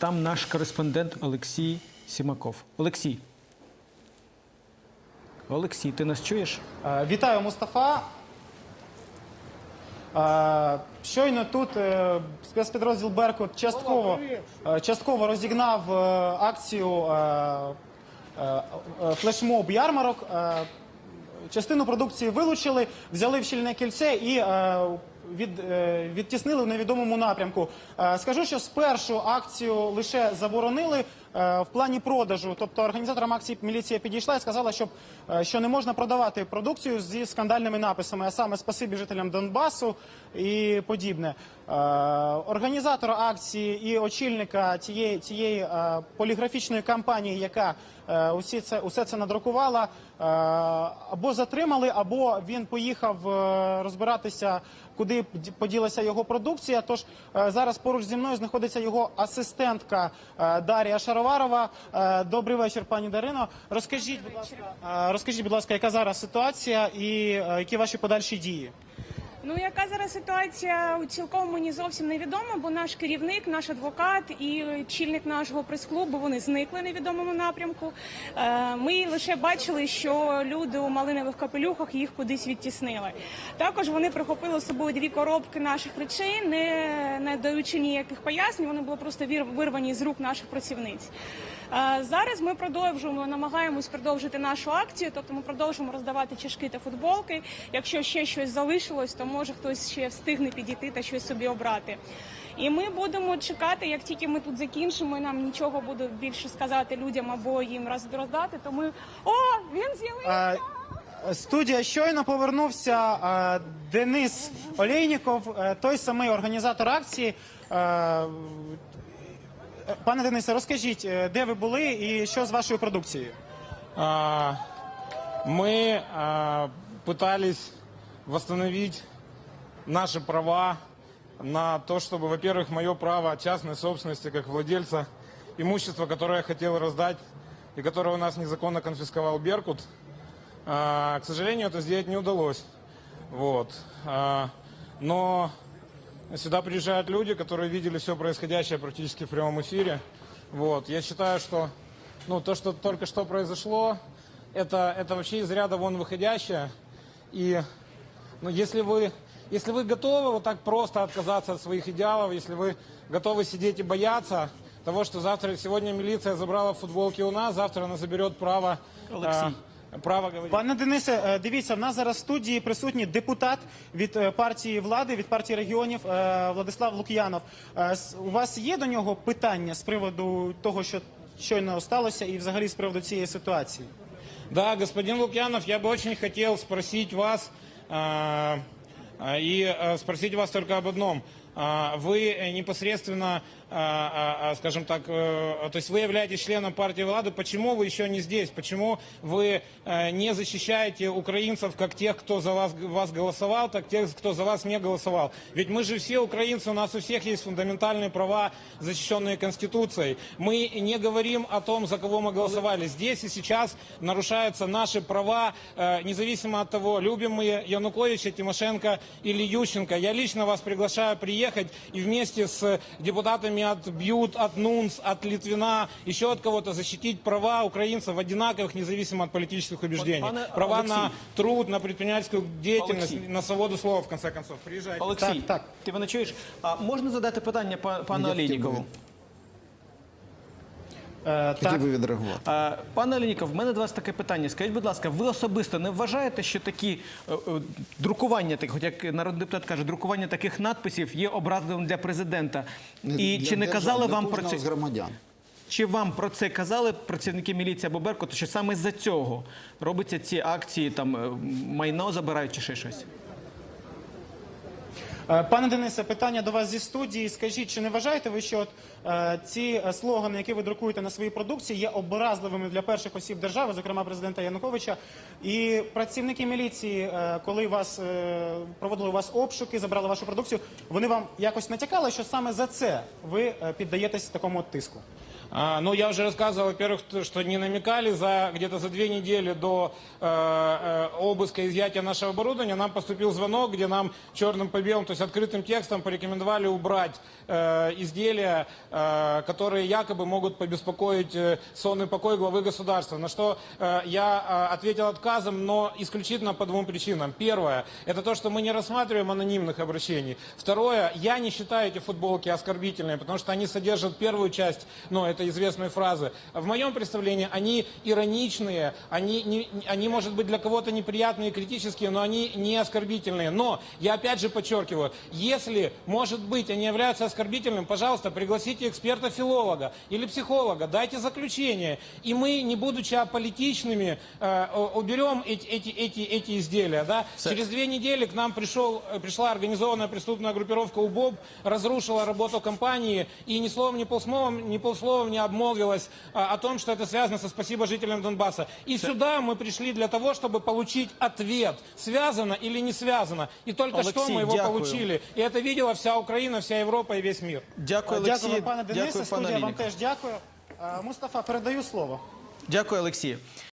там наш кореспондент Олексій Сімаков. Олексій. Олексій, ти нас чуєш? Е, Вітаю, Мустафа. Е, Щойно тут е, спецпідрозділ Беркут частково, частково розігнав акцію флешмоб ярмарок. Частину продукції вилучили, взяли в щільне кільце і е, від, е, відтіснили в невідомому напрямку. Е, скажу, що спершу акцію лише заборонили в плані продажу. Тобто організаторам акції міліція підійшла і сказала, щоб, що не можна продавати продукцію зі скандальними написами, а саме спасибі жителям Донбасу і подібне. Е, організатор акції і очільника цієї, цієї е, поліграфічної кампанії, яка е, усі це, усе це надрукувала, або затримали, або він поїхав розбиратися, куди поділася його продукція. Тож зараз поруч зі мною знаходиться його асистентка Дар'я Шароварова. Добрий вечір, пані Дарино. Розкажіть, будь ласка, розкажіть, будь ласка, яка зараз ситуація і які ваші подальші дії? Ну, яка зараз ситуація цілком мені зовсім невідома, бо наш керівник, наш адвокат і чільник нашого прес-клубу вони зникли в невідомому напрямку. Е, Ми лише бачили, що люди у малинових капелюхах їх кудись відтіснили. Також вони прихопили з собою дві коробки наших речей, не, даючи ніяких пояснень. Вони були просто вирвані з рук наших працівниць. Е, Зараз ми продовжуємо, намагаємось продовжити нашу акцію, тобто ми продовжуємо роздавати чашки та футболки. Якщо ще щось залишилось, то може хтось ще встигне підійти та щось собі обрати. І ми будемо чекати, як тільки ми тут закінчимо, і нам нічого буде більше сказати людям або їм роз- роздати, то ми о, він з'явився! Е, Студія щойно повернувся е, Денис Олейніков, е, той самий організатор акції. Е, Пане Денисе, розкажіть, е, де ви були і що з вашою продукцією? Мы а, пытались восстановить наши права на то, чтобы, во-первых, мое право частной собственности как владельца имущества, которое я хотел раздать и которое у нас незаконно конфисковал Беркут, а, к сожалению, это сделать не удалось. Вот. А, но сюда приезжают люди, которые видели все происходящее практически в прямом эфире. Вот. Я считаю, что ну, то, что только что произошло, это, это вообще из ряда вон выходящее. И ну, если, вы, если вы готовы вот так просто отказаться от своих идеалов, если вы готовы сидеть и бояться того, что завтра, сегодня милиция забрала футболки у нас, завтра она заберет право, Алексей. э, право говорить. Пане Денисе, е, дивіться, в нас зараз в студії присутній депутат від е, партії влади, від партії регіонів е, Владислав Лук'янов. Е, с- У вас є до нього питання з приводу того, що щойно сталося, і взагалі з приводу цієї ситуації? Да, господин Лукьянов, я бы очень хотел спросить вас а, а, и а, спросить вас только об одном. А, Вы э, непосредственно, а, а, скажем так, э, то есть вы являетесь членом партии Влады. Почему вы еще не здесь? Почему вы э, не защищаете украинцев как тех, кто за вас, вас голосовал, так тех, кто за вас не голосовал? Ведь мы же все украинцы, у нас у всех есть фундаментальные права, защищенные Конституцией. Мы не говорим о том, за кого мы голосовали. Здесь и сейчас нарушаются наши права, независимо от того, любим мы Януковича, Тимошенко или Ющенко. Я лично вас приглашаю приехать и вместе с депутатами от Бьют, от НУНС, от Литвина, еще от кого-то защитить права украинцев одинаковых, независимо от политических убеждений. Пане Права Алексей. на труд, на предпринимательскую деятельность, Алексей. на свободу слова, в конце концов. Приезжайте. Олексій, Так, так. ти мене чуєш? А можна задати питання па- пану Я хотів? Е, Хотів би відреагувати. Пане Олійніков, в мене до вас таке питання. Скажіть, будь ласка, ви особисто не вважаєте, що такі е, е, друкування, так, хоч як народний депутат каже, друкування таких надписів є образливим для президента? І Для чи не держави, казали для вам про це? громадян? Чи вам про це казали працівники міліції або Беркуту, що саме з-за цього робиться ці акції, там е, майно забирають чи ще щось? Е, Пане Денисе, питання до вас зі студії. Скажіть, чи не вважаєте ви, що от, е, ці е, слогани, які ви друкуєте на своїй продукції, є образливими для перших осіб держави, зокрема президента Януковича? І працівники міліції, е, коли вас е, проводили у вас обшуки, забрали вашу продукцію, вони вам якось натякали, що саме за це ви е, піддаєтесь такому от тиску? А, ну, я уже рассказывал, во-первых, то, что не намекали за где-то за две недели до э, э, обыска и изъятия нашего оборудования. Нам поступил звонок, где нам черным по белому, то есть есть открытым текстом порекомендовали убрать э, изделия, э, которые якобы могут побеспокоить э, сонный покой главы государства. На что э, я э, ответил отказом, но исключительно по двум причинам. Первое, это то, что мы не рассматриваем анонимных обращений. Второе, я не считаю эти футболки оскорбительными, потому что они содержат первую часть, ну, это известной фразы. В моем представлении они ироничные, они, не- они может быть, для кого-то неприятные и критические, но они не оскорбительные. Но, я опять же подчеркиваю, если, может быть, они являются оскорбительными, пожалуйста, пригласите эксперта-филолога или психолога, дайте заключение, и мы, не будучи аполитичными, э, уберем эти, эти, эти, эти изделия. Да? Через две недели к нам пришел, э, пришла организованная преступная группировка УБОБ, разрушила работу компании и ни словом, ни полсловом, ни полсловом не обмолвилась а, о том, что это связано со «Спасибо жителям Донбасса». И сюда мы пришли для того, чтобы получить ответ, связано или не связано. И только что Алексей, мы его дякую. получили. И це бачила вся Україна, вся Європа і весь мир. Дякую, Олексій. Дякую, пане Денисе. Дякую, пане Студія вам теж дякую. Е, Мустафа, передаю слово. Дякую, Олексій.